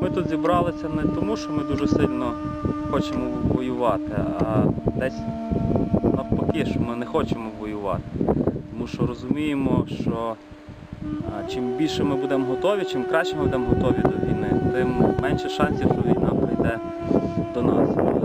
Ми тут зібралися не тому, що ми дуже сильно хочемо воювати, а десь навпаки, що ми не хочемо воювати. Тому що розуміємо, що чим більше ми будемо готові, чим краще ми будемо готові до війни, тим менше шансів, що війна прийде до нас.